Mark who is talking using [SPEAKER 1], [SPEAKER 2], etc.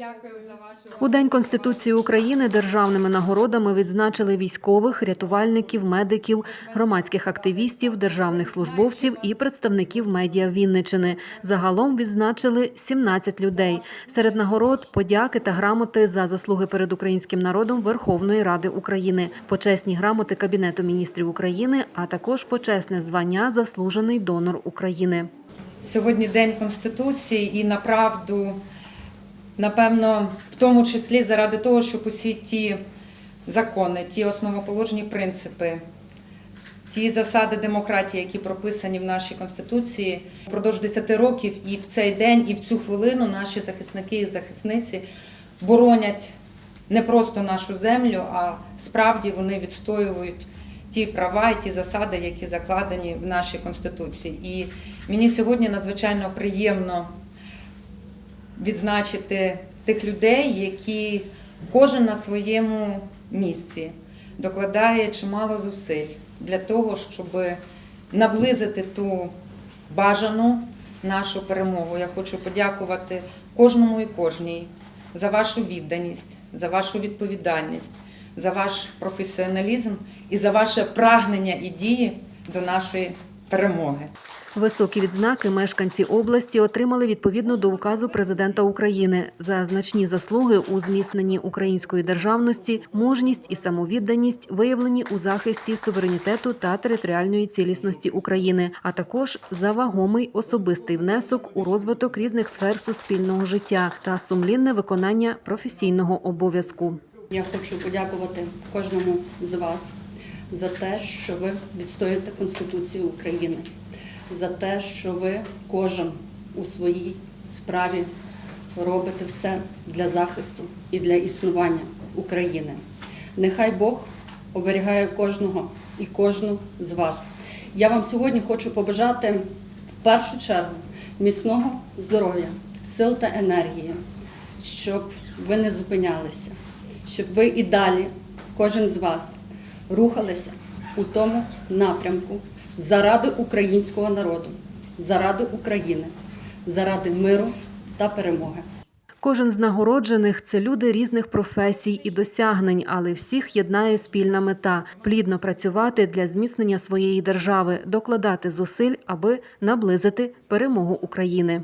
[SPEAKER 1] Дякую за вашу
[SPEAKER 2] У День Конституції України державними нагородами відзначили військових, рятувальників, медиків, громадських активістів, державних службовців і представників медіа Вінничини. Загалом відзначили 17 людей. Серед нагород подяки та грамоти за заслуги перед українським народом Верховної Ради України, почесні грамоти Кабінету міністрів України, а також почесне звання Заслужений донор України.
[SPEAKER 1] Сьогодні День Конституції і направду, напевно, в тому числі заради того, щоб усі ті закони, ті основоположні принципи, ті засади демократії, які прописані в нашій Конституції, впродовж 10 років і в цей день, і в цю хвилину наші захисники і захисниці боронять не просто нашу землю, а справді вони відстоюють ті права і ті засади, які закладені в нашій Конституції. І мені сьогодні надзвичайно приємно відзначити тих людей, які кожен на своєму місці докладає чимало зусиль для того, щоб наблизити ту бажану нашу перемогу. Я хочу подякувати кожному і кожній за вашу відданість, за вашу відповідальність, за ваш професіоналізм і за ваше прагнення і дії до нашої перемоги.
[SPEAKER 2] Високі відзнаки мешканці області отримали відповідно до указу президента України за значні заслуги у зміцненні української державності, мужність і самовідданість, виявлені у захисті суверенітету та територіальної цілісності України, а також за вагомий особистий внесок у розвиток різних сфер суспільного життя та сумлінне виконання професійного обов'язку.
[SPEAKER 3] Я хочу подякувати кожному з вас за те, що ви відстоюєте Конституцію України, за те, що ви кожен у своїй справі робите все для захисту і для існування України. Нехай Бог оберігає кожного і кожну з вас. Я вам сьогодні хочу побажати в першу чергу міцного здоров'я, сил та енергії, щоб ви не зупинялися, щоб ви і далі, кожен з вас, рухалися у тому напрямку заради українського народу, заради України, заради миру та перемоги.
[SPEAKER 2] Кожен з нагороджених це люди різних професій і досягнень, але всіх єднає спільна мета плідно працювати для зміцнення своєї держави, докладати зусиль, аби наблизити перемогу України.